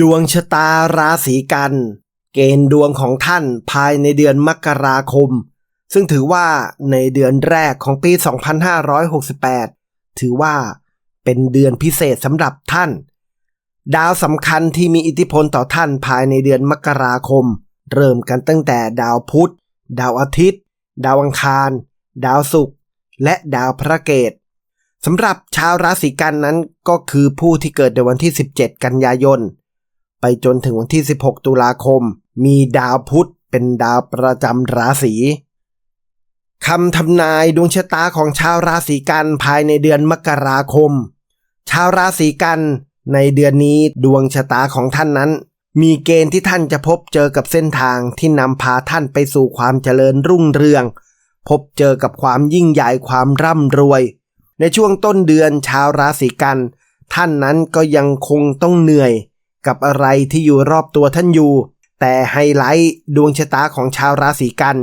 ดวงชะตาราศีกัน เกณฑ์ดวงของท่านภายในเดือนมกราคม ซึ่งถือว่าในเดือนแรกของปี 2568 ถือว่าเป็นเดือนพิเศษสำหรับท่าน ดาวสำคัญที่มีอิทธิพลต่อท่านภายในเดือนมกราคม เริ่มกันตั้งแต่ดาวพุธ ดาวอาทิตย์ ดาวอังคาร ดาวศุกร์และดาวพระเกตสำหรับชาวราศีกันนั้นก็คือผู้ที่เกิดในวันที่ 17 กันยายน ไปจนถึงวันที่ 16 ตุลาคม มีดาวพุธเป็นดาวประจำราศีคำทำนายดวงชะตาของชาวราศีกันภายในเดือนมกราคม ชาวราศีกันในเดือนนี้ดวงชะตาของท่านนั้น มีเกณฑ์ที่ท่านจะพบเจอกับเส้นทางที่นำพาท่านไปสู่ความเจริญรุ่งเรือง พบเจอกับความยิ่งใหญ่ความร่ำรวย ในช่วงต้นเดือนชาวราศีกัน ท่านนั้นก็ยังคงต้องเหนื่อย กับอะไรที่อยู่รอบตัวท่านอยู่ แต่ไฮไลท์ดวงชะตาของชาวราศีกัน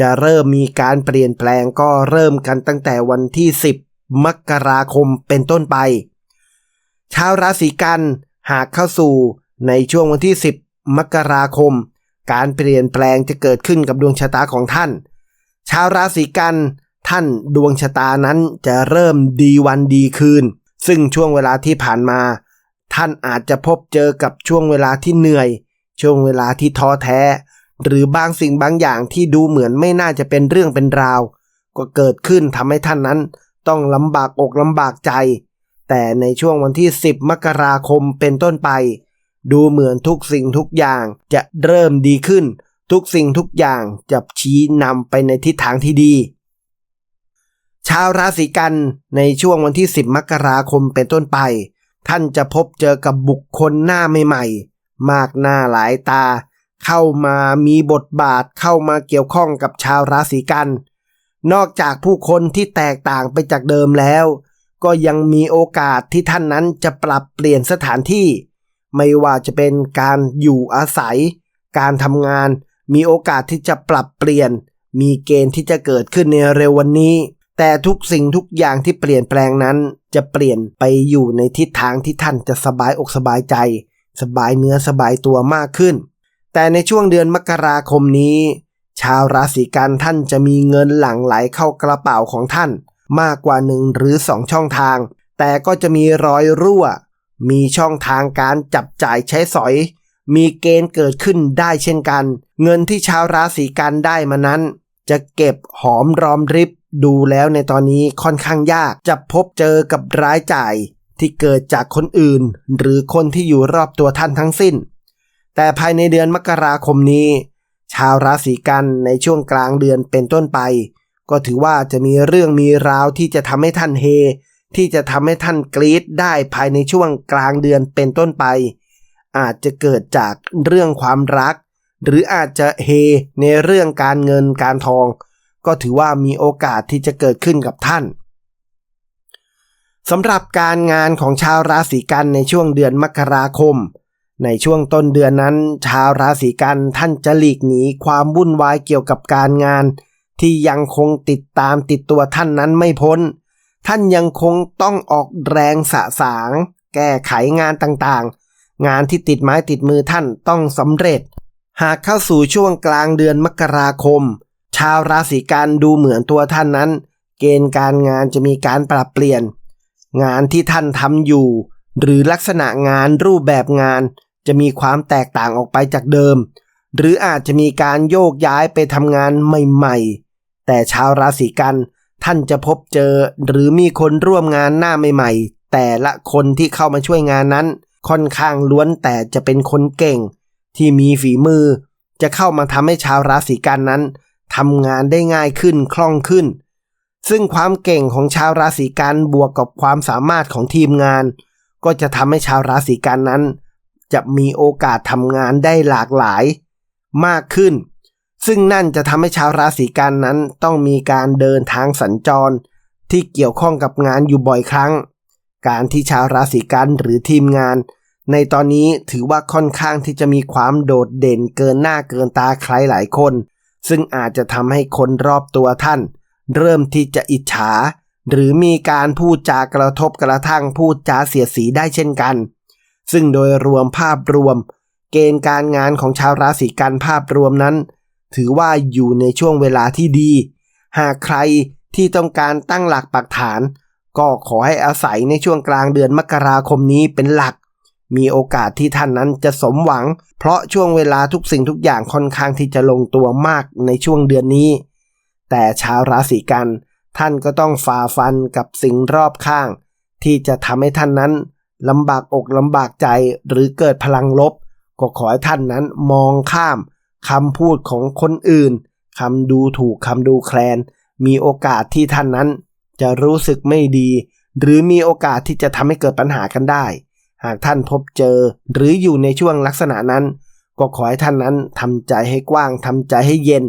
จะเริ่มมีการเปลี่ยนแปลงก็เริ่มกันตั้งแต่วันที่ 10 มกราคมเป็นต้นไป ชาวราศีกันหากเข้าสู่ในช่วงวันที่ 10 มกราคม การเปลี่ยนแปลงจะเกิดขึ้นกับดวงชะตาของท่าน ชาวราศีกันท่านดวงชะตานั้นจะเริ่มดีวันดีคืน ซึ่งช่วงเวลาที่ผ่านมา ท่านอาจจะพบเจอกับช่วงเวลาที่เหนื่อย ช่วงเวลาที่ท้อแท้ หรือบางสิ่งบางอย่างที่ดูเหมือนไม่น่าจะเป็นเรื่องเป็นราว ก็เกิดขึ้นทำให้ท่านนั้น ต้องลำบากอกลำบากใจ แต่ในช่วงวันที่ 10 มกราคมเป็นต้นไป ดูเหมือนทุกสิ่งทุกอย่างจะเริ่มดีขึ้น ทุกสิ่งทุกอย่างจะชี้นำไปในทิศทางที่ดีชาวราศีกันในช่วงวันที่ 10 มกราคมเป็นต้นไป ท่านจะพบเจอกับบุคคลหน้าใหม่ๆ มากหน้าหลายตา เข้ามามีบทบาทเข้ามาเกี่ยวข้องกับชาวราศีกัน นอกจากผู้คนที่แตกต่างไปจากเดิมแล้ว ก็ยังมีโอกาสที่ท่านนั้นจะปรับเปลี่ยนสถานที่ ไม่ว่าจะเป็นการอยู่อาศัย การทำงาน มีโอกาสที่จะปรับเปลี่ยน มีเกณฑ์ที่จะเกิดขึ้นในเร็ววันนี้ แต่ทุกสิ่งทุกอย่างที่เปลี่ยนแปลงนั้น จะเปลี่ยนไปอยู่ในทิศทางที่ท่านจะสบายอกสบายใจ สบายเนื้อสบายตัวมากขึ้น แต่ในช่วงเดือนมกราคมนี้ ชาวราศีกันท่านจะมีเงินหลั่งไหลเข้ากระเป๋าของท่าน มากกว่าหนึ่งหรือสองช่องทาง แต่ก็จะมีรอยรั่ว มีช่องทางการจับจ่ายใช้สอย มีเกณฑ์เกิดขึ้นได้เช่นกัน เงินที่ชาวราศีกันได้มานั้น จะเก็บหอมรอมริบ ดูแล้วในตอนนี้ค่อนข้างยากจะพบเจอกับรายจ่ายที่เกิดจากคนอื่น หรือคนที่อยู่รอบตัวท่านทั้งสิ้น แต่ภายในเดือนมกราคมนี้ ชาวราศีกันในช่วงกลางเดือนเป็นต้นไป ก็ถือว่าจะมีเรื่องมีราวที่จะทำให้ท่านเฮ ที่จะทำให้ท่านกรี๊ดได้ภายในช่วงกลางเดือนเป็นต้นไป อาจจะเกิดจากเรื่องความรัก หรืออาจจะเฮในเรื่องการเงินการทอง ก็ถือว่ามีโอกาสที่จะเกิดขึ้นกับท่านสำหรับการงานของชาวราศีกันในช่วงเดือนมกราคม ในช่วงต้นเดือนนั้น ชาวราศีกันท่านจะหลีกหนีความวุ่นวายเกี่ยวกับการงาน ที่ยังคงติดตามติดตัวท่านนั้นไม่พ้น ท่านยังคงต้องออกแรงสะสาง แก้ไขงานต่างๆ งานที่ติดไม้ติดมือท่านต้องสำเร็จ หากเข้าสู่ช่วงกลางเดือนมกราคม ชาวราศีกันดูเหมือนตัวท่านนั้น เกณฑ์การงานจะมีการปรับเปลี่ยน งานที่ท่านทำอยู่ หรือลักษณะงานรูปแบบงาน จะมีความแตกต่างออกไปจากเดิม หรืออาจจะมีการโยกย้ายไปทำงานใหม่ๆ แต่ชาวราศีกันท่านจะพบเจอหรือมีคนร่วมงานหน้าใหม่ๆ แต่ละคนที่เข้ามาช่วยงานนั้น ค่อนข้างล้วนแต่จะเป็นคนเก่ง ที่มีฝีมือ จะเข้ามาทำให้ชาวราศีกันนั้น ทำงานได้ง่ายขึ้นคล่องขึ้น ซึ่งความเก่งของชาวราศีกันบวกกับความสามารถของทีมงาน ก็จะทำให้ชาวราศีกันนั้น จะมีโอกาสทำงานได้หลากหลาย มากขึ้น ซึ่งนั่นจะทำให้ชาวราศีกันนั้นต้องมีการเดินทางสัญจร ที่เกี่ยวข้องกับงานอยู่บ่อยครั้ง การที่ชาวราศีกันหรือทีมงานในตอนนี้ถือว่าค่อนข้างที่จะมีความโดดเด่นเกินหน้าเกินตาใครหลายคน ซึ่งอาจจะทำให้คนรอบตัวท่าน เริ่มที่จะอิจฉา หรือมีการพูดจากระทบกระทั่งพูดจาเสียสีได้เช่นกัน ซึ่งโดยรวมภาพรวม เกณฑ์การงานของชาวราศีกันภาพรวมนั้น ถือว่าอยู่ในช่วงเวลาที่ดี หากใครที่ต้องการตั้งหลักปักฐาน ก็ขอให้อาศัยในช่วงกลางเดือนมกราคมนี้เป็นหลัก มีโอกาสที่ท่านนั้นจะสมหวัง เพราะช่วงเวลาทุกสิ่งทุกอย่างค่อนข้างที่จะลงตัวมากในช่วงเดือนนี้ แต่ชาวราศีกัน ท่านก็ต้องฝ่าฟันกับสิ่งรอบข้าง ที่จะทำให้ท่านนั้นลำบากอกลำบากใจหรือเกิดพลังลบ ก็ขอให้ท่านนั้นมองข้ามคำพูดของคนอื่นคำดูถูกคำดูแคลน มีโอกาสที่ท่านนั้น จะรู้สึกไม่ดี หรือมีโอกาสที่จะทำให้เกิดปัญหากันได้ หากท่านพบเจอหรืออยู่ในช่วงลักษณะนั้น ก็ขอให้ท่านนั้นทำใจให้กว้างทำใจให้เย็น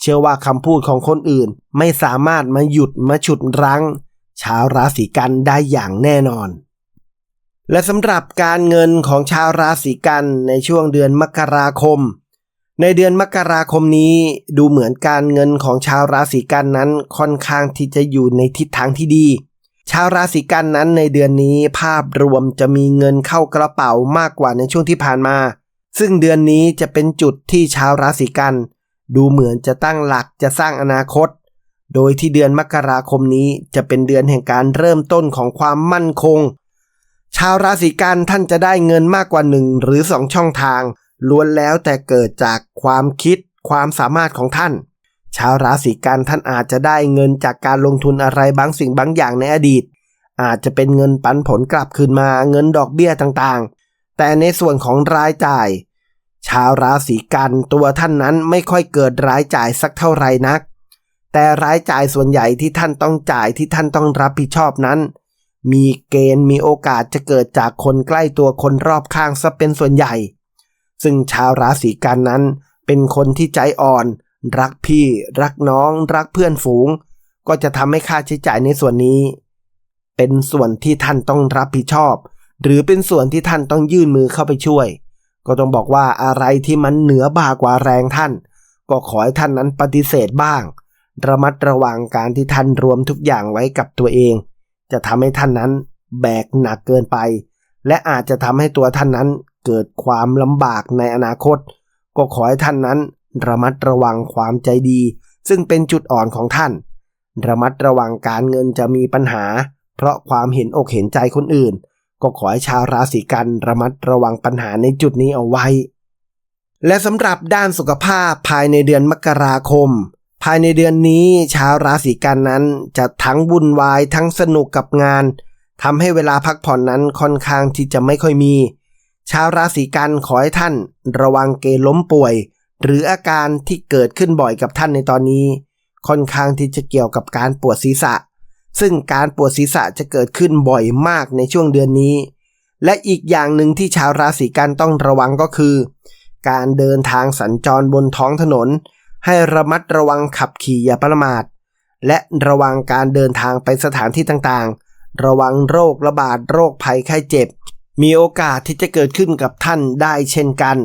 เชื่อว่าคำพูดของคนอื่น ไม่สามารถมาหยุดมาฉุดรั้ง ชาวราศีกันได้อย่างแน่นอน และสำหรับการเงินของชาวราศีกันในช่วงเดือนมกราคม ในเดือนมกราคมนี้ดูเหมือนการเงินของชาวราศีกันนั้นค่อนข้างที่จะอยู่ในทิศทางที่ดี ชาวราศีกันนั้นในเดือนนี้ภาพรวมจะมีเงินเข้ากระเป๋ามากกว่าในช่วงที่ผ่านมา ซึ่งเดือนนี้จะเป็นจุดที่ชาวราศีกัน ดูเหมือนจะตั้งหลักจะสร้างอนาคต โดยที่เดือนมกราคมนี้จะเป็นเดือนแห่งการเริ่มต้นของความมั่นคง ชาวราศีกันท่านจะได้เงินมากกว่าหนึ่งหรือสองช่องทางล้วนแล้วแต่เกิดจากความคิดความสามารถของท่าน ชาวราศีกันท่านอาจจะได้เงินจากการลงทุนอะไรบางสิ่งบางอย่างในอดีต อาจจะเป็นเงินปันผลกลับคืนมาเงินดอกเบี้ยต่างๆ แต่ในส่วนของรายจ่าย ชาวราศีกันตัวท่านนั้นไม่ค่อยเกิดรายจ่ายสักเท่าไหร่นัก แต่รายจ่ายส่วนใหญ่ที่ท่านต้องจ่ายที่ท่านต้องรับผิดชอบนั้น มีเกณฑ์มีโอกาสจะเกิดจากคนใกล้ตัวคนรอบข้างซะเป็นส่วนใหญ่ ซึ่งชาวราศีกันนั้นเป็นคนที่ใจอ่อน รักพี่ รักน้อง รักเพื่อนฝูง ก็จะทำให้ค่าใช้จ่ายในส่วนนี้ เป็นส่วนที่ท่านต้องรับผิดชอบ หรือเป็นส่วนที่ท่านต้องยื่นมือเข้าไปช่วย ก็ต้องบอกว่าอะไรที่มันเหนือบ่ากว่าแรงท่าน ก็ขอให้ท่านนั้นปฏิเสธบ้าง ระมัดระวังการที่ท่านรวมทุกอย่างไว้กับตัวเอง จะทำให้ท่านนั้นแบกหนักเกินไป และอาจจะทำให้ตัวท่านนั้นเกิดความลำบากในอนาคต ก็ขอให้ท่านนั้น ระมัดระวังความใจดี ซึ่งเป็นจุดอ่อนของท่าน ระมัดระวังการเงินจะมีปัญหา เพราะความเห็นอกเห็นใจคนอื่น ก็ขอให้ชาวราศีกันระมัดระวังปัญหาในจุดนี้เอาไว้ และสำหรับด้านสุขภาพภายในเดือนมกราคม ภายในเดือนนี้ชาวราศีกันนั้นจะทั้งวุ่นวายทั้งสนุกกับงานทำให้เวลาพักผ่อนนั้นค่อนข้างที่จะไม่ค่อยมี ชาวราศีกันขอให้ท่าน ระวังเกล้มป่วย หรืออาการที่เกิดขึ้นบ่อยกับท่านในตอนนี้ ค่อนข้างที่จะเกี่ยวกับการปวดศีรษะ ซึ่งการปวดศีรษะจะเกิดขึ้นบ่อยมากในช่วงเดือนนี้ และอีกอย่างหนึ่งที่ชาวราศีกันต้องระวังก็คือ การเดินทางสัญจรบนท้องถนน ให้ระมัดระวังขับขี่อย่าประมาท และระวังการเดินทางไปสถานที่ต่างๆ ระวังโรคระบาดโรคภัยไข้เจ็บ มีโอกาสที่จะเกิดขึ้นกับท่านได้เช่นกัน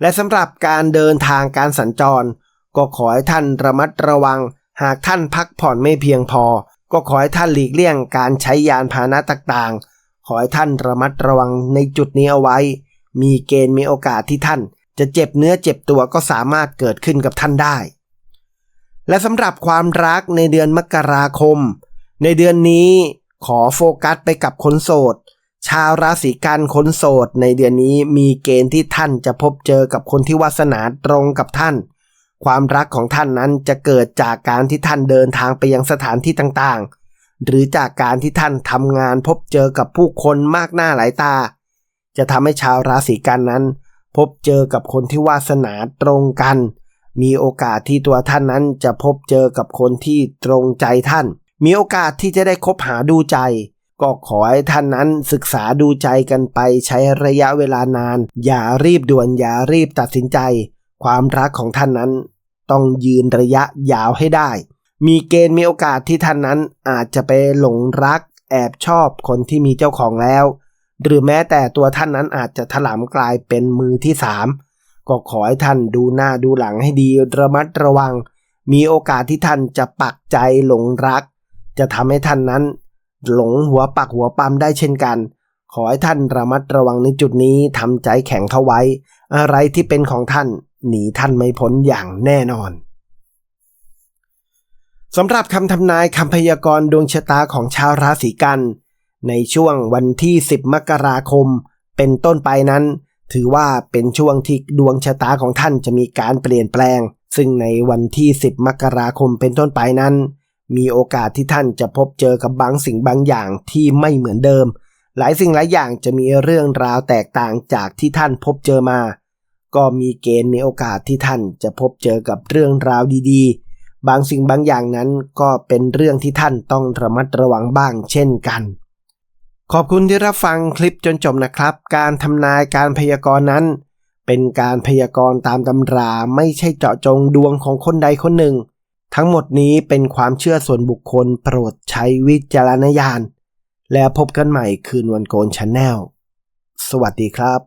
และสำหรับการเดินทางการสัญจร ก็ขอให้ท่านระมัดระวัง หากท่านพักผ่อนไม่เพียงพอ ก็ขอให้ท่านหลีกเลี่ยงการใช้ยานพาหนะต่างๆ ขอให้ท่านระมัดระวังในจุดนี้เอาไว้ มีเกณฑ์มีโอกาสที่ท่าน จะเจ็บเนื้อเจ็บตัวก็สามารถเกิดขึ้นกับท่านได้ และสำหรับความรักในเดือนมกราคม ในเดือนนี้ขอโฟกัสไปกับคนโสด ชาวราศีกันคนโสดในเดือนนี้มีเกณฑ์ที่ท่านจะพบเจอกับคนที่วาสนาตรงกับท่าน ความรักของท่านนั้นจะเกิดจากการที่ท่านเดินทางไปยังสถานที่ต่างๆ หรือจากการที่ท่านทำงานพบเจอกับผู้คนมากหน้าหลายตา จะทำให้ชาวราศีกันนั้น พบเจอกับคนที่วาสนาตรงกัน มีโอกาสที่ตัวท่านนั้นจะพบเจอกับคนที่ตรงใจท่าน มีโอกาสที่จะได้คบหาดูใจ ก็ขอให้ท่านนั้นศึกษาดูใจกันไปใช้ระยะเวลานาน อย่ารีบด่วนอย่ารีบตัดสินใจ ความรักของท่านนั้น ต้องยืนระยะยาวให้ได้ มีเกณฑ์มีโอกาสที่ท่านนั้นอาจจะไปหลงรัก แอบชอบคนที่มีเจ้าของแล้ว หรือแม้แต่ตัวท่านนั้นอาจจะถลำกลายเป็นมือที่สามก็ขอให้ท่านดูหน้าดูหลังให้ดีระมัดระวัง มีโอกาสที่ท่านจะปักใจหลงรัก จะทำให้ท่านนั้น หลงหัวปักหัวปั๊มได้เช่นกัน ขอให้ท่านระมัดระวังในจุดนี้ทำใจแข็งเข้าไว้ อะไรที่เป็นของท่านหนีท่านไม่พ้นอย่างแน่นอนสำหรับคำทำนายคำพยากรณ์ดวงชะตาของชาวราศีกัน ในช่วงวันที่ 10 มกราคม เป็นต้นไปนั้น ถือว่าเป็นช่วงที่ดวงชะตาของท่านจะมีการเปลี่ยนแปลง ซึ่งในวันที่ 10 มกราคมเป็นต้นไปนั้น มีโอกาสที่ท่านจะพบเจอกับบางสิ่งบางอย่างที่ไม่เหมือนเดิม หลายสิ่งหลายอย่างจะมีเรื่องราวแตกต่างจากที่ท่านพบเจอมา ก็มีเกณฑ์มีโอกาสที่ท่านจะพบเจอกับเรื่องราวดีๆ บางสิ่งบางอย่างนั้นก็เป็นเรื่องที่ท่านต้องระมัดระวังบ้างเช่นกัน ขอบคุณที่รับฟังคลิปจนจบนะครับ การทำนายการพยากรณ์นั้น เป็นการพยากรณ์ตามตำราไม่ใช่เจาะจงดวงของคนใดคนหนึ่ง ทั้งหมดนี้เป็นความเชื่อส่วนบุคคลโปรดใช้วิจารณญาณ แล้วพบกันใหม่คืนวันโกนชาแนล สวัสดีครับ